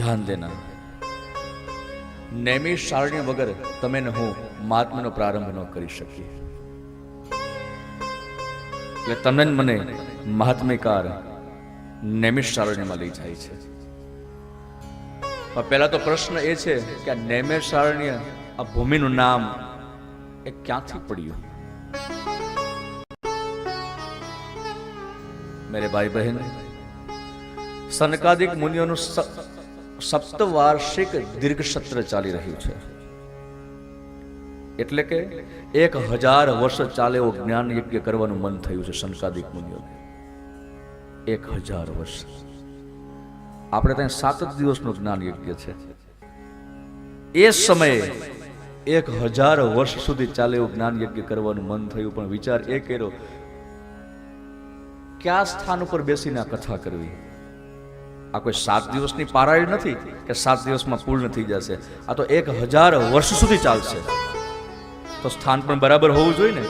ધ્યાન દેના નૈમિષ સારણી વગર તમે ને હું, મહાત્માનો પ્રારંભ ન કરી શકીએ. એટલે તમને મને મહાત્મિકાર નૈમિષ સારણીમાં લઈ જાય છે. પહેલા તો પ્રશ્ન એ છે કે આ નૈમિષ સારણ્ય આ ભૂમિનું નામ એ ક્યાંથી પડ્યું? મેરે ભાઈ બહેન, સનકાદિક મુનિઓનું સપ્તવાર્ષિક દીર્ઘ સત્ર ચાલી રહ્યું છે. એટલે કે એક હજાર વર્ષ ચાલે એવો જ્ઞાન યજ્ઞ કરવાનું મન થયું છે સનકાદિક મુનિઓને. એક હજાર વર્ષ. આપણે ત્યાં સાત જ દિવસનું જ્ઞાન યજ્ઞ છે. એ સમયે એક હજાર વર્ષ સુધી ચાલે એવું જ્ઞાન યજ્ઞ કરવાનું મન થયું, પણ વિચાર એ કર્યો, કયા સ્થાન ઉપર બેસીને આ કથા કરવી? આ કોઈ સાત દિવસની પારાયણ નથી કે સાત દિવસમાં પૂર્ણ થઈ જશે? આ તો એક હજાર વર્ષ સુધી ચાલશે. તો સ્થાન પણ બરાબર હોવું જોઈએ ને?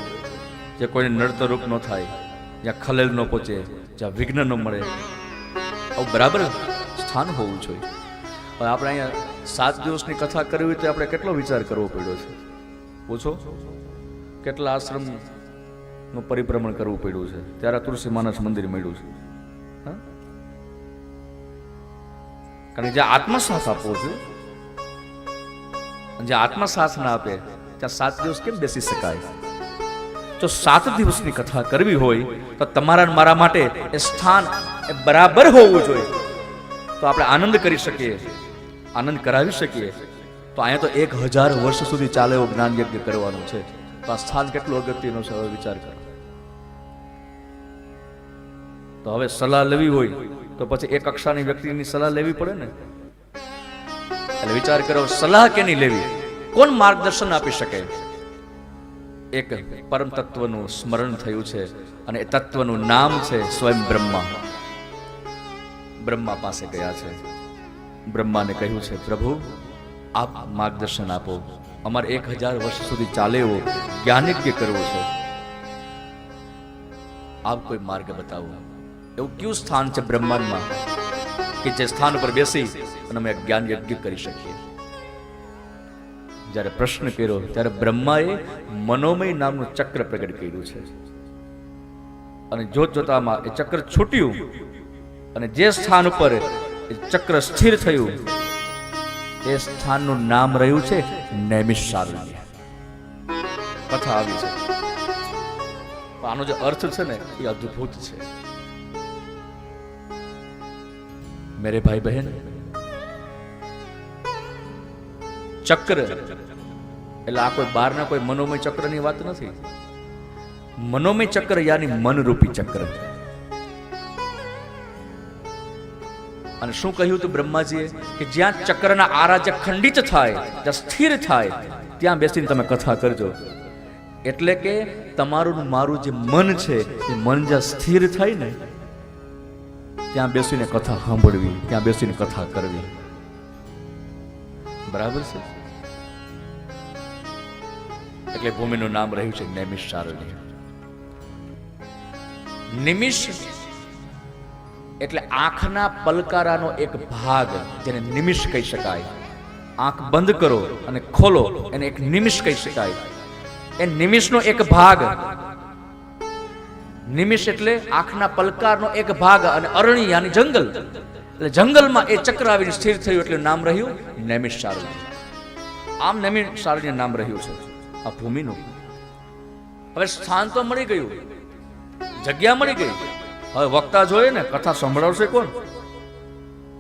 જે કોઈને નડતરૂપ ન થાય, જ્યાં ખલેલ ન પહોંચે, જ્યાં વિઘ્ન ન મળે, આવું બરાબર સ્થાન હોવું જોઈએ. હવે આપણે અહીંયા સાત દિવસની કથા કરવી તો આપણે કેટલો વિચાર કરવો પડ્યો છે? પૂછો. કેટલા આશ્રમનું પરિભ્રમણ કરવું પડ્યું છે? ત્યારે તુલસી માનસ મંદિર મળ્યું છે. હા? કારણ કે જે આત્મસાથ આપવો છે, જે આત્મસાથ ના આપે, ત્યાં સાત દિવસ કેમ બેસી શકાય? જો સાત દિવસની કથા કરવી હોય, તો તમારા મારા માટે એ સ્થાન એ બરાબર હોવું જોઈએ. તો આપણે આનંદ કરી શકીએ, આનંદ કરાવી શકીએ. તો અહીંયા તો એક હજાર વર્ષ સુધી ચાલે એવો જ્ઞાન યજ્ઞ કરવાનું છે. તો આ સ્થાન કેટલું અગત્યનો છે, હવે વિચાર કરો. તો હવે સલાહ લેવી હોય તો પછી એ કક્ષાની વ્યક્તિની સલાહ લેવી પડે ને? એટલે વિચાર કરો સલાહ કેની લેવી? કોણ માર્ગદર્શન આપી શકે? એક પરમ તત્વનું સ્મરણ થયું છે અને એ તત્વનું નામ છે સ્વયં બ્રહ્મા. બ્રહ્મા પાસે ગયા છે. બ્રહ્માને કહ્યું છે, પ્રભુ, આપ માર્ગદર્શન આપો. અમારે એક હજાર વર્ષ સુધી ચાલે એવો જ્ઞાનિજ્ઞ કરવું છે. આપ કોઈ માર્ગ બતાવો. એવું કયું સ્થાન છે બ્રહ્માંડમાં? કે જે સ્થાન ઉપર બેસી અને અમે જ્ઞાન યજ્ઞ કરી શકીએ? જ્યારે પ્રશ્ન કર્યો, ત્યારે બ્રહ્માએ મનોમય નામનું ચક્ર પ્રગટ કર્યું છે. અને જોત જોતામાં એ ચક્ર છૂટ્યું અને જે સ્થાન ઉપર એ ચક્ર સ્થિર થયું, એ સ્થાનનું નામ રહ્યું છે નૈમિષારણ્ય. કથા આવી છે. આનો જે અર્થ છે ને, એ અદ્ભુત છે. મેરે ભાઈ બહેન ચક્ર એટલે આ કોઈ બહારના કોઈ મનોમય ચક્રની વાત નથી. મનોમય ચક્ર યાની મનરૂપી ચક્ર. અને શું કહ્યું હતું બ્રહ્માજીએ? કે જ્યાં ચક્રના આરાજક ખંડિત થાય, જ્યાં સ્થિર થાય, ત્યાં બેસીને તમે કથા કરજો. એટલે કે તમારું મારું જે મન છે, એ મન જ્યાં સ્થિર થાય ને ત્યાં બેસીને કથા સાંભળવી, ત્યાં બેસીને કથા કરવી. બરાબર છે? એટલે ભૂમિનું નામ રહ્યું છે નૈમિષ સારણ્ય નિમિષ એટલે આંખના પલકારાનો એક ભાગ જેને નિમિષ કહી શકાય. આંખ બંધ કરો અને ખોલો, એને એક નિમિષ કહી શકાય. એ નિમિષનો એક ભાગ નિમિષ એટલે આંખના પલકારનો એક ભાગ અને અરણી જંગલ. એટલે જંગલમાં એ ચક્ર આવીને સ્થિર થયું એટલે નામ રહ્યું નૈમિષ શારણી આમ નૈમિષ સારણ્ય નામ રહ્યું છે. આ ભૂમિનું. હવે સ્થાન તો મળી ગયું. જગ્યા મળી ગઈ. હવે વક્તા જોઈએ ને, કથા સંભળાવશે કોણ?